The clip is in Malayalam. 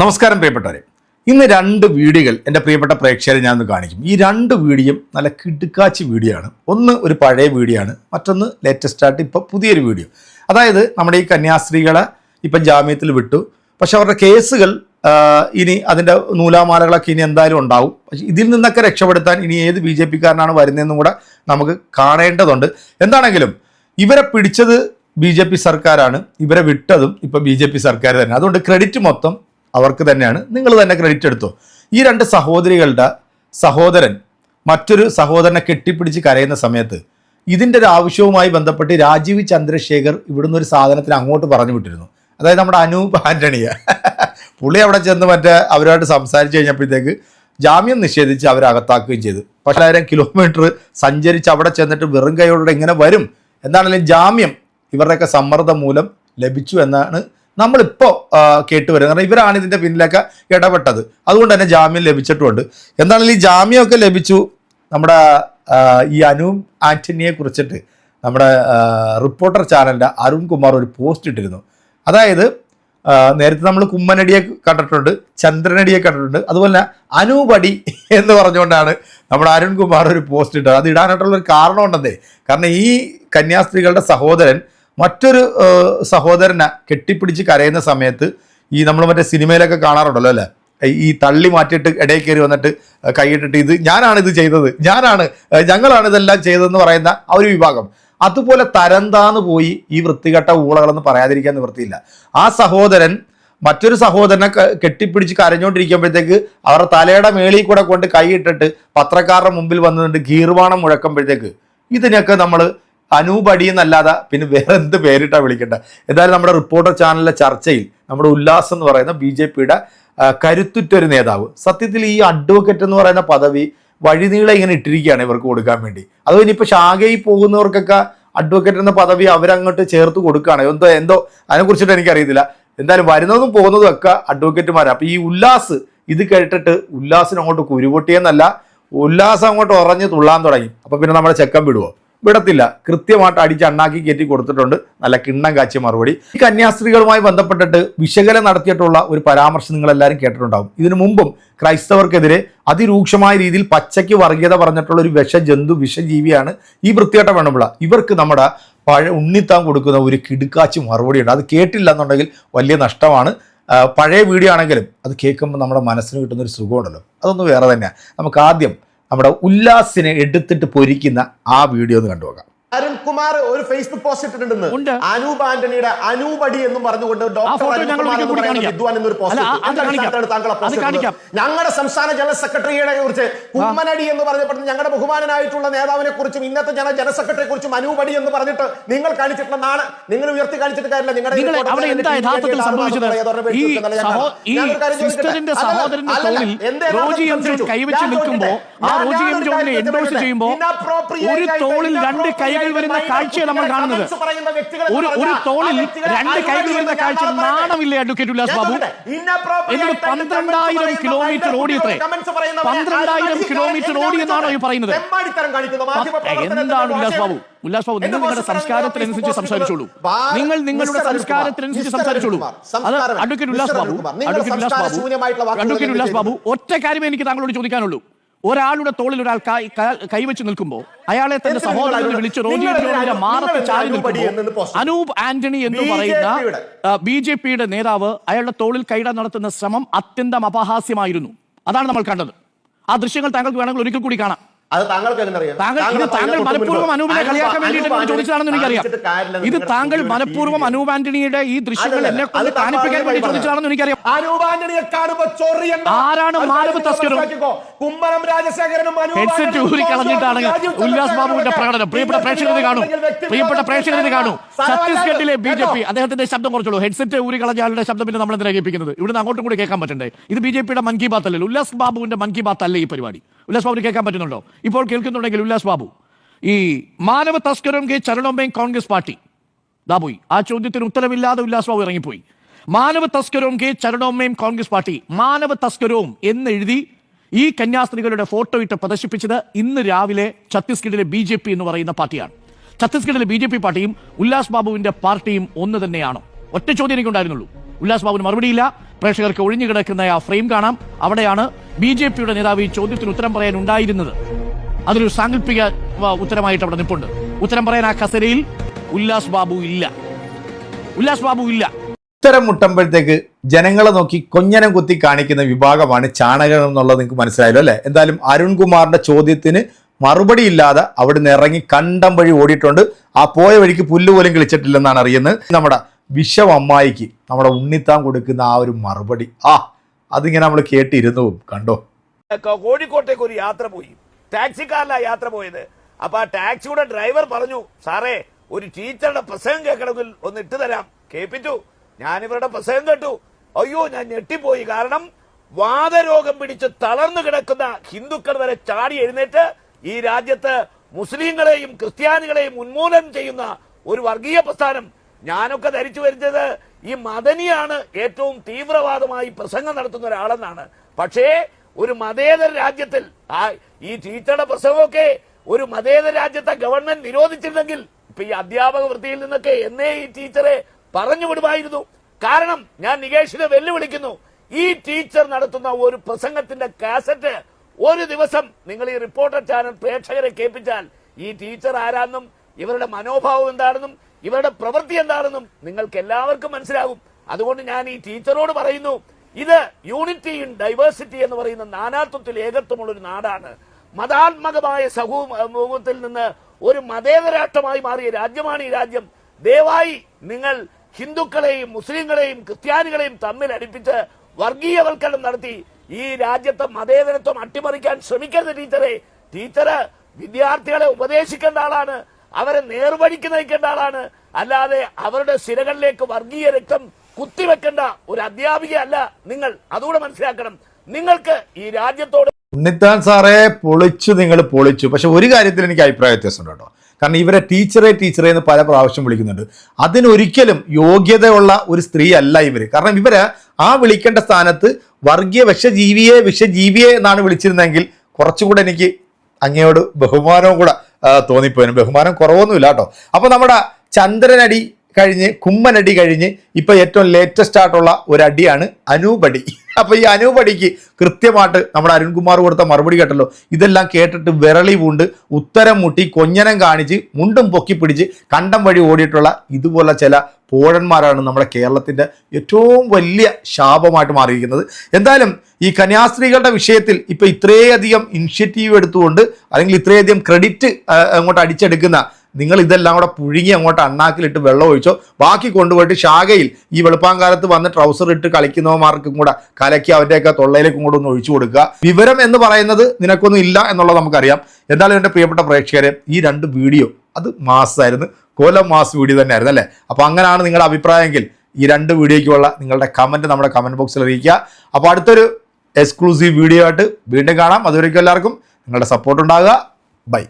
നമസ്കാരം പ്രിയപ്പെട്ടവരെ. ഇന്ന് രണ്ട് വീഡിയോകൾ എന്റെ പ്രിയപ്പെട്ട പ്രേക്ഷകരെ ഞാൻ ഒന്ന് കാണിക്കും. ഈ രണ്ട് വീഡിയോയും നല്ല കിടുക്കാച്ചി വീഡിയോ ആണ്. ഒന്ന് ഒരു പഴയ വീഡിയോ ആണ്. മറ്റൊന്ന് ലേറ്റസ്റ്റ് ആയിട്ട് ഇപ്പോൾ പുതിയൊരു വീഡിയോ. അതായത് നമ്മുടെ ഈ കന്യാസ്ത്രീകളെ ഇപ്പം ജാമ്യത്തിൽ വിട്ടു. പക്ഷെ അവരുടെ കേസുകൾ ഇനി അതിന്റെ നൂലാമാലകളൊക്കെ ഇനി എന്തായാലും ഉണ്ടാവും. പക്ഷേ ഇതിൽ നിന്നൊക്കെ രക്ഷപ്പെടുത്താൻ ഇനി ഏത് ബി ജെ പിക്കാരനാണ് വരുന്നതെന്നും കൂടെ നമുക്ക് കാണേണ്ടതുണ്ട്. എന്താണെങ്കിലും ഇവരെ പിടിച്ചത് ബി ജെ പി സർക്കാരാണ്. ഇവരെ വിട്ടതും ഇപ്പോൾ ബി ജെ പി സർക്കാർ തന്നെ. അതുകൊണ്ട് ക്രെഡിറ്റ് മൊത്തം അവർക്ക് തന്നെയാണ്. നിങ്ങൾ തന്നെ ക്രെഡിറ്റ് എടുത്തോ? ഈ രണ്ട് സഹോദരികളുടെ സഹോദരൻ മറ്റൊരു സഹോദരനെ കെട്ടിപ്പിടിച്ച് കരയുന്ന സമയത്ത് ഇതിന്റെ ഒരു ആവശ്യവുമായി ബന്ധപ്പെട്ട് രാജീവ് ചന്ദ്രശേഖർ ഇവിടുന്ന് ഒരു സാധനത്തിന് അങ്ങോട്ട് പറഞ്ഞു വിട്ടിരുന്നു. അതായത് നമ്മുടെ അനൂപ് ആന്റണിയ. പുള്ളി അവിടെ ചെന്ന് മറ്റേ അവരുമായിട്ട് സംസാരിച്ച് കഴിഞ്ഞപ്പോഴത്തേക്ക് ജാമ്യം നിഷേധിച്ച് അവരെ അകത്താക്കുകയും ചെയ്തു. പതിനായിരം കിലോമീറ്റർ സഞ്ചരിച്ച് അവിടെ ചെന്നിട്ട് വെറും കൈയോടെ ഇങ്ങനെ വരും. എന്താണെങ്കിലും ജാമ്യം ഇവരുടെയൊക്കെ സമ്മർദ്ദം മൂലം ലഭിച്ചു എന്നാണ് നമ്മളിപ്പോൾ കേട്ടുവരുന്നത്. കാരണം ഇവരാണ് ഇതിന്റെ പിന്നിലൊക്കെ ഇടപെട്ടത്. അതുകൊണ്ട് തന്നെ ജാമ്യം ലഭിച്ചിട്ടുമുണ്ട് എന്താണെങ്കിലും ഈ ജാമ്യമൊക്കെ ലഭിച്ചു നമ്മുടെ ഈ അനു ആന്റണിയെ കുറിച്ചിട്ട് നമ്മുടെ റിപ്പോർട്ടർ ചാനലിന്റെ അരുൺ കുമാർ ഒരു പോസ്റ്റ് ഇട്ടിരുന്നു. അതായത് നേരത്തെ നമ്മൾ കുമ്മനടിയെ കണ്ടിട്ടുണ്ട് ചന്ദ്രനടിയെ കണ്ടിട്ടുണ്ട്. അതുപോലെ അനുപടി എന്ന് പറഞ്ഞുകൊണ്ടാണ് നമ്മുടെ അരുൺകുമാർ ഒരു പോസ്റ്റ് ഇട്ടത്. അത് ഇടാനായിട്ടുള്ള ഒരു കാരണം ഉണ്ടെന്നേ കാരണം ഈ കന്യാസ്ത്രീകളുടെ സഹോദരൻ മറ്റൊരു സഹോദരനെ കെട്ടിപ്പിടിച്ച് കരയുന്ന സമയത്ത് ഈ നമ്മൾ മറ്റേ സിനിമയിലൊക്കെ കാണാറുണ്ടല്ലോ അല്ലേ? ഈ തള്ളി മാറ്റിയിട്ട് ഇടയിൽ കയറി വന്നിട്ട് കൈയിട്ടിട്ട് ഇത് ഞാനാണ് ഇത് ചെയ്തത് ഞാനാണ് ഞങ്ങളാണ് ഇതെല്ലാം ചെയ്തതെന്ന് പറയുന്ന ആ ഒരു വിഭാഗം. അതുപോലെ തരംതാന്ന് പോയി ഈ വൃത്തികെട്ട ഊളകളെന്ന് പറയാതിരിക്കാൻ നിവൃത്തിയില്ല. ആ സഹോദരൻ മറ്റൊരു സഹോദരനെ കെട്ടിപ്പിടിച്ച് കരഞ്ഞുകൊണ്ടിരിക്കുമ്പോഴത്തേക്ക് അവരുടെ തലയുടെ മേളിൽ കൂടെ കൊണ്ട് കൈയിട്ടിട്ട് പത്രക്കാരുടെ മുമ്പിൽ വന്നിട്ട് ഗീർവാണം മുഴക്കുമ്പോഴത്തേക്ക് ഇതിനൊക്കെ നമ്മൾ അനൂപടി എന്നല്ലാതെ പിന്നെ വേറെ എന്ത് പേരിട്ടാ വിളിക്കേണ്ടത് എന്തായാലും നമ്മുടെ റിപ്പോർട്ടർ ചാനലിലെ ചർച്ചയിൽ നമ്മുടെ ഉല്ലാസ് എന്ന് പറയുന്ന ബി ജെ പിയുടെ കരുത്തുറ്റൊരു നേതാവ് സത്യത്തിൽ ഈ അഡ്വക്കേറ്റ് എന്ന് പറയുന്ന പദവി വഴിനീളെ ഇങ്ങനെ ഇട്ടിരിക്കുകയാണ് ഇവർക്ക് കൊടുക്കാൻ വേണ്ടി. അത് ഇനിയിപ്പോൾ ശാഖയിൽ പോകുന്നവർക്കൊക്കെ അഡ്വക്കേറ്റ് എന്ന പദവി അവരങ്ങോട്ട് ചേർത്ത് കൊടുക്കുകയാണ്? എന്തോ എന്തോ അതിനെക്കുറിച്ചിട്ട് എനിക്കറിയത്തില്ല. എന്തായാലും വരുന്നതും പോകുന്നതും ഒക്കെ അഡ്വക്കേറ്റുമാരാണ് അപ്പോൾ ഈ ഉല്ലാസ് ഇത് കേട്ടിട്ട് ഉല്ലാസിന് അങ്ങോട്ട് കുരുപൊട്ടിയെന്നല്ല ഉല്ലാസം അങ്ങോട്ട് ഉറഞ്ഞ് തുള്ളാൻ തുടങ്ങി. അപ്പോൾ പിന്നെ നമ്മുടെ ചെക്കം വിടുവോ? വിടത്തില്ല. കൃത്യമായിട്ട് അടിച്ച് അണ്ണാക്കി കയറ്റി കൊടുത്തിട്ടുണ്ട്. നല്ല കിണ്ണം കാച്ചിയ മറുപടി. ഈ കന്യാസ്ത്രീകളുമായി ബന്ധപ്പെട്ടിട്ട് വിശകലനം നടത്തിയിട്ടുള്ള ഒരു പരാമർശം നിങ്ങൾ എല്ലാവരും കേട്ടിട്ടുണ്ടാവും. ഇതിനു മുമ്പും ക്രൈസ്തവർക്കെതിരെ അതിരൂക്ഷമായ രീതിയിൽ പച്ചയ്ക്ക് വർഗീയത പറഞ്ഞിട്ടുള്ള ഒരു വിഷജന്തു വിഷജീവിയാണ് ഈ വൃത്തിയേട്ട വേണമുള്ള ഇവർക്ക് നമ്മുടെ പഴയ ഉണ്ണിത്താൻ കൊടുക്കുന്ന ഒരു കിടുക്കാച്ചി മറുപടിയുണ്ട്. അത് കേട്ടില്ല എന്നുണ്ടെങ്കിൽ വലിയ നഷ്ടമാണ്. പഴയ വീഡിയോ ആണെങ്കിലും അത് കേൾക്കുമ്പോൾ നമ്മുടെ മനസ്സിന് കിട്ടുന്ന ഒരു സുഖമുണ്ടല്ലോ. അതൊന്ന് വേറെ തന്നെയാണ് നമുക്ക് ആദ്യം നമ്മുടെ ഉല്ലാസിനെ എടുത്തിട്ട് പൊരിക്കുന്ന ആ വീഡിയോ ഒന്ന് കണ്ടുപോകാം അരുൺകുമാർ ഒരു ഫേസ്ബുക്ക് പോസ്റ്റ് ഇട്ടിട്ടുണ്ട്. അനൂപ് ആന്റണിയുടെ അനൂപടി എന്നും പറഞ്ഞുകൊണ്ട് ഡോക്ടർ അരുൺകുമാർ എന്ന് കൂടി പറയുന്ന കാണിക്കാം. വിദ്വാൻ എന്നൊരു പോസ്റ്റ് താങ്കൾ? ഞങ്ങളുടെ സംസ്ഥാന ജനറൽ സെക്രട്ടറിയെ കുറിച്ച് കുമ്മനടി എന്ന് പറഞ്ഞപ്പോൾ ഞങ്ങളുടെ ബഹുമാനനായിട്ടുള്ള നേതാവിനെ കുറിച്ചും ഇന്നത്തെ ജന ജനറൽ സെക്രട്ടറിയെ കുറിച്ചും അനൂപടി എന്ന് പറഞ്ഞിട്ട് നിങ്ങൾ കാണിച്ചിട്ടുള്ള നാണ് നിങ്ങൾ ഉയർത്തി കാണിച്ചിട്ട് കാര്യമില്ല. നിങ്ങളുടെ? കൈവച്ച് നിൽക്കുമ്പോ ആ റോജി എം ജോണിനെ എൻഡോസ് ഒരു തോളിൽ രണ്ട് കൈകൾ വരുന്ന കാഴ്ചയാണ് നമ്മൾ കാണുന്നത്. ഒരു ഒരു തോളിൽ രണ്ട് കൈകൾ വരുന്ന കാഴ്ച നാണമില്ലേ അഡ്വക്കേറ്റ് ഉല്ലാസ് ബാബു? എന്നിട്ട് പന്ത്രണ്ടായിരം കിലോമീറ്റർ ഓടിയത്രേ. പന്ത്രണ്ടായിരം കിലോമീറ്റർ ഓടിയെന്നാണോ ഈ പറയുന്നത്? എന്താണ് ഉല്ലാസ് ബാബു? ഉല്ലാസ് ബാബു നിങ്ങൾ നിങ്ങളുടെ സംസ്കാരത്തിനനുസരിച്ച് സംസാരിച്ചോളൂ. നിങ്ങൾ നിങ്ങളുടെ സംസ്കാരത്തിനനുസരിച്ച് സംസാരിച്ചോളൂ. അത് advocate Ullas Babu. Advocate Ullas Babu. Advocate Ullas Babu ഒറ്റ കാര്യമേ എനിക്ക് താങ്കളോട് ചോദിക്കാനുള്ളൂ. ഒരാളുടെ തോളിൽ ഒരാൾ കൈവച്ച് നിൽക്കുമ്പോൾ അയാളെ തന്റെ സഹോദരൻ വിളിച്ച് മാറത്ത് ചാരി നിൽക്കുമ്പോൾ അനൂപ് ആന്റണി എന്ന് പറയുന്ന. ബി ജെ പിയുടെ നേതാവ് അയാളുടെ തോളിൽ കൈടാൻ നടത്തുന്ന ശ്രമം അത്യന്തം അപഹാസ്യമായിരുന്നു. അതാണ് നമ്മൾ കണ്ടത്. ആ ദൃശ്യങ്ങൾ താങ്കൾക്ക് വേണമെങ്കിൽ ഒരിക്കൽ കൂടി കാണാം. അത് താങ്കൾക്ക് താങ്കൾ ഇത് താങ്കൾ മനഃപൂർവം അനൂപിനെ കളിയാക്കാൻ വേണ്ടിയിട്ട് ചോദിച്ചതാണെന്ന് എനിക്കറിയാം. ഇത് താങ്കൾ മനഃപൂർവം അനൂപ് ആന്റണിയുടെ ഈ ദൃശ്യങ്ങൾ എന്നെ കൊണ്ട് കാണിപ്പിക്കാൻ വേണ്ടി ചോദിച്ചതാണെന്ന് എനിക്കറിയാം. ആരാണ് അത് മാനവ കാര്യം തസ്കരും? മനസ്സിലാക്കിക്കോ. കുമ്മനം രാജശേഖരനും ഹെഡ്സെറ്റ് ഊരി കളഞ്ഞിട്ടാണ് ഉല്ലാസ് ബാബുവിന്റെ പ്രകടനം. പ്രിയപ്പെട്ട പ്രേക്ഷകരെ കാണും. പ്രിയപ്പെട്ട പ്രേക്ഷകരെ കാണും. കാണൂ ഛത്തീസ്ഗഡിലെ ബി ജെ പി അദ്ദേഹത്തിന്റെ ശബ്ദം കുറച്ചുള്ളൂ. ഹെഡ്സെറ്റ് ഊരി കളഞ്ഞ ആളുടെ ശബ്ദം പിന്നെ നമ്മൾ എന്തിനാ കേൾപ്പിക്കുന്നത്? ഇവിടുന്ന് അങ്ങോട്ടും കൂടി കേൾക്കാൻ പറ്റണ്ടേ? ഇത് ബി ജെ പിയുടെ മൻ കി ബാത്ത് അല്ലല്ലോ ഉല്ലാസ് ബാബുവിന്റെ മൻ കി ബാത്ത് അല്ലേ ഈ പരിപാടി? ഉല്ലാസ് ബാബുവിന് കേൾക്കാൻ പറ്റുന്നുണ്ടോ? ഇപ്പോൾ കേൾക്കുന്നുണ്ടെങ്കിൽ ഉല്ലാസ് ബാബു ഈ മാനവ തസ്കരം കെ ചരണോമേ കോൺഗ്രസ് പാർട്ടി ദാ പോയി. ആ ചോദ്യത്തിന് ഉത്തരമില്ലാതെ ഉല്ലാസ് ബാബു ഇറങ്ങിപ്പോയി. മാനവ തസ്കരവും കെ ചരണോമയും കോൺഗ്രസ് പാർട്ടി മാനവ തസ്കരവും എന്നെഴുതി ഈ കന്യാസ്ത്രീകളുടെ ഫോട്ടോ ഇട്ട് പ്രദർശിപ്പിച്ചത് ഇന്ന് രാവിലെ ഛത്തീസ്ഗഡിലെ ബി ജെ പി എന്ന് പറയുന്ന പാർട്ടിയാണ്. ഛത്തീസ്ഗഡിലെ ബി ജെ പി പാർട്ടിയും ഉല്ലാസ് ബാബുവിന്റെ പാർട്ടിയും ഒന്ന് തന്നെയാണോ. ഒറ്റ ചോദ്യം എനിക്കുണ്ടായിരുന്നുള്ളൂ. ഉല്ലാസ് ബാബുവിന് മറുപടിയില്ല. പ്രേക്ഷകർക്ക് ഒഴിഞ്ഞു കിടക്കുന്ന ആ ഫ്രെയിം കാണാം. അവിടെയാണ് ബി ജെ പിയുടെ നേതാവ് ഈ ചോദ്യത്തിന് ഉത്തരം പറയാൻ ഉണ്ടായിരുന്നത്. അതൊരു സാങ്കല്പിക ഉത്തരമായിട്ട് അവിടെ നിൽപ്പുണ്ട്. ഉത്തരം പറയാൻ ആ കസരയിൽ ഉല്ലാസ് ബാബു ഇല്ല. ഉല്ലാസ് ബാബു ഇല്ല. ഉത്തരം മുട്ടുമ്പോഴത്തേക്ക് ജനങ്ങളെ നോക്കി കൊഞ്ഞനം കുത്തി കാണിക്കുന്ന വിഭാഗമാണ് ചാണകം എന്നുള്ളത് നിങ്ങൾക്ക് മനസ്സിലായല്ലോ അല്ലെ? എന്തായാലും അരുൺകുമാറിന്റെ ചോദ്യത്തിന് മറുപടി ഇല്ലാതെ അവിടുന്ന് ഇറങ്ങി കണ്ടം വഴി ഓടിയിട്ടുണ്ട്. ആ പോയ വഴിക്ക് പുല്ല് പോലും കിളിച്ചിട്ടില്ലെന്നാണ് അറിയുന്നത്. നമ്മുടെ വിഷം അമ്മായിക്ക് നമ്മുടെ ഉണ്ണിത്താൻ കൊടുക്കുന്ന ആ ഒരു മറുപടി. ആ അതിങ്ങനെ നമ്മൾ കേട്ടിരുന്നു. കണ്ടോ? കോഴിക്കോട്ടേക്ക് ഒരു യാത്ര പോയി. ടാക്സിക്കാരിലാ യാത്ര പോയത്. അപ്പൊ ആ ടാക്സിയുടെ ഡ്രൈവർ പറഞ്ഞു സാറേ ഒരു ടീച്ചറുടെ പ്രസംഗം കേൾക്കണമെങ്കിൽ ഒന്ന് ഇട്ട് തരാം. കേൾപ്പിച്ചു. ഞാൻ ഇവരുടെ പ്രസംഗം കേട്ടു. അയ്യോ ഞാൻ ഞെട്ടിപ്പോയി. കാരണം വാദരോഗം പിടിച്ച് തളർന്നു കിടക്കുന്ന ഹിന്ദുക്കൾ വരെ ചാടി എഴുന്നേറ്റ് ഈ രാജ്യത്ത് മുസ്ലിങ്ങളെയും ക്രിസ്ത്യാനികളെയും ഉന്മൂലനം ചെയ്യുന്ന ഒരു വർഗീയ പ്രസ്ഥാനം ഞാനൊക്കെ ധരിച്ചു വരുന്നത് ഈ മദനിയാണ് ഏറ്റവും തീവ്രവാദമായി പ്രസംഗം നടത്തുന്ന ഒരാളെന്നാണ്. പക്ഷേ ഒരു മതേതര രാജ്യത്തിൽ ആ ഈ ടീച്ചറുടെ പ്രസംഗമൊക്കെ ഒരു മതേതര രാജ്യത്തെ ഗവൺമെന്റ് നിരോധിച്ചിരുന്നെങ്കിൽ ഇപ്പൊ ഈ അധ്യാപക വൃത്തിയിൽ നിന്നൊക്കെ എന്നേ ഈ ടീച്ചറെ പറഞ്ഞു വിടുമായിരുന്നു. കാരണം ഞാൻ നികേഷിനെ വെല്ലുവിളിക്കുന്നു. ഈ ടീച്ചർ നടത്തുന്ന ഒരു പ്രസംഗത്തിന്റെ കാസറ്റ് ഒരു ദിവസം നിങ്ങൾ ഈ റിപ്പോർട്ടർ ചാനൽ പ്രേക്ഷകരെ കേൾപ്പിച്ചാൽ ഈ ടീച്ചർ ആരാണെന്നും ഇവരുടെ മനോഭാവം എന്താണെന്നും ഇവരുടെ പ്രവൃത്തി എന്താണെന്നും നിങ്ങൾക്ക് എല്ലാവർക്കും മനസ്സിലാകും. അതുകൊണ്ട് ഞാൻ ഈ ടീച്ചറോട് പറയുന്നു ഇത് യൂണിറ്റി ഇൻ ഡൈവേഴ്സിറ്റി എന്ന് പറയുന്ന നാനാത്വത്തിൽ ഏകത്വമുള്ള ഒരു നാടാണ്. മതാത്മകമായ സമൂഹത്തിൽ നിന്ന് ഒരു മതേതരാഷ്ട്രമായി മാറിയ രാജ്യമാണ് ഈ രാജ്യം. ദയവായി നിങ്ങൾ ഹിന്ദുക്കളെയും മുസ്ലിങ്ങളെയും ക്രിസ്ത്യാനികളെയും തമ്മിൽ അടുപ്പിച്ച് വർഗീയവൽക്കരണം നടത്തി ഈ രാജ്യത്തെ മതേതരത്വം അട്ടിമറിക്കാൻ ശ്രമിക്കരുത് ടീച്ചറെ. ടീച്ചറ് വിദ്യാർത്ഥികളെ ഉപദേശിക്കേണ്ട ആളാണ്. അവരെ നേർവഴിക്ക് നയിക്കേണ്ട ആളാണ്. അല്ലാതെ അവരുടെ സിരകളിലേക്ക് വർഗീയ രക്തം കുത്തിവെക്കേണ്ട ഒരു അധ്യാപിക അല്ല നിങ്ങൾ. അതുകൂടെ മനസ്സിലാക്കണം. നിങ്ങൾക്ക് ഈ രാജ്യത്തോട് ഉണ്ണിത്താൻ സാറേ പൊളിച്ചു നിങ്ങൾ പൊളിച്ചു. പക്ഷെ ഒരു കാര്യത്തിൽ എനിക്ക് അഭിപ്രായ വ്യത്യാസമുണ്ട് കേട്ടോ. കാരണം ഇവരെ ടീച്ചറെ ടീച്ചറെ എന്ന് പല പ്രാവശ്യം വിളിക്കുന്നുണ്ട്. അതിനൊരിക്കലും യോഗ്യതയുള്ള ഒരു സ്ത്രീ അല്ല ഇവർ കാരണം ഇവർ ആ വിളിക്കേണ്ട സ്ഥാനത്ത് വർഗീയ വിഷജീവിയെ വിഷജീവിയെ എന്നാണ് വിളിച്ചിരുന്നെങ്കിൽ കുറച്ചുകൂടെ എനിക്ക് അങ്ങയോട് ബഹുമാനവും കൂടെ ആ, തോന്നിപ്പോയിരുന്നു ബഹുമാനം കുറവൊന്നുമില്ല കേട്ടോ. അപ്പൊ നമ്മുടെ ചന്ദ്രനടി കഴിഞ്ഞ് കുമ്മനടി കഴിഞ്ഞ് ഇപ്പോൾ ഏറ്റവും ലേറ്റസ്റ്റ് ആയിട്ടുള്ള ഒരു അടിയാണ് അനൂപടി. അപ്പോൾ ഈ അനൂപടിക്ക് കൃത്യമായിട്ട് നമ്മുടെ അരുൺകുമാർ കൊടുത്ത മറുപടി കേട്ടല്ലോ. ഇതെല്ലാം കേട്ടിട്ട് വിരളി പൂണ്ട് ഉത്തരം മുട്ടി കൊഞ്ഞനം കാണിച്ച് മുണ്ടും പൊക്കി പിടിച്ച് കണ്ടം വഴി ഓടിയിട്ടുള്ള ഇതുപോലെ ചില പോഴന്മാരാണ് നമ്മുടെ കേരളത്തിന്റെ ഏറ്റവും വലിയ ശാപമായിട്ട് മാറിയിരിക്കുന്നത്. എന്തായാലും ഈ കന്യാസ്ത്രീകളുടെ വിഷയത്തിൽ ഇപ്പോൾ ഇത്രയധികം ഇനിഷ്യേറ്റീവ് എടുത്തുകൊണ്ട് അല്ലെങ്കിൽ ഇത്രയധികം ക്രെഡിറ്റ് അങ്ങോട്ട് അടിച്ചെടുക്കുന്ന നിങ്ങൾ ഇതെല്ലാം കൂടെ പുഴുങ്ങി അങ്ങോട്ട് അണ്ണാക്കിലിട്ട് വെള്ളം ഒഴിച്ചോ? ബാക്കി കൊണ്ടുപോയിട്ട് ശാഖയിൽ ഈ വെളുപ്പാങ്കാലത്ത് വന്ന് ട്രൗസർ ഇട്ട് കളിക്കുന്നവന്മാർക്കും കൂടെ കലക്കി അവരുടെയൊക്കെ തൊള്ളയിലേക്കും കൂടെ ഒന്ന് ഒഴിച്ചു കൊടുക്കുക. വിവരം എന്ന് പറയുന്നത് നിനക്കൊന്നും ഇല്ല എന്നുള്ളത് നമുക്കറിയാം. എന്തായാലും എന്റെ പ്രിയപ്പെട്ട പ്രേക്ഷകരെ ഈ രണ്ട് വീഡിയോ അത് മാസമായിരുന്നു കോലം മാസ് വീഡിയോ തന്നെയായിരുന്നു അല്ലേ? അപ്പോൾ അങ്ങനെയാണ് നിങ്ങളുടെ അഭിപ്രായമെങ്കിൽ ഈ രണ്ട് വീഡിയോയ്ക്കുള്ള നിങ്ങളുടെ കമന്റ് നമ്മുടെ കമന്റ് ബോക്സിൽ അറിയിക്കുക. അപ്പോൾ അടുത്തൊരു എക്സ്ക്ലൂസീവ് വീഡിയോ ആയിട്ട് വീണ്ടും കാണാം. അതുവരേക്കും എല്ലാവർക്കും നിങ്ങളുടെ സപ്പോർട്ട് ഉണ്ടാകുക. ബൈ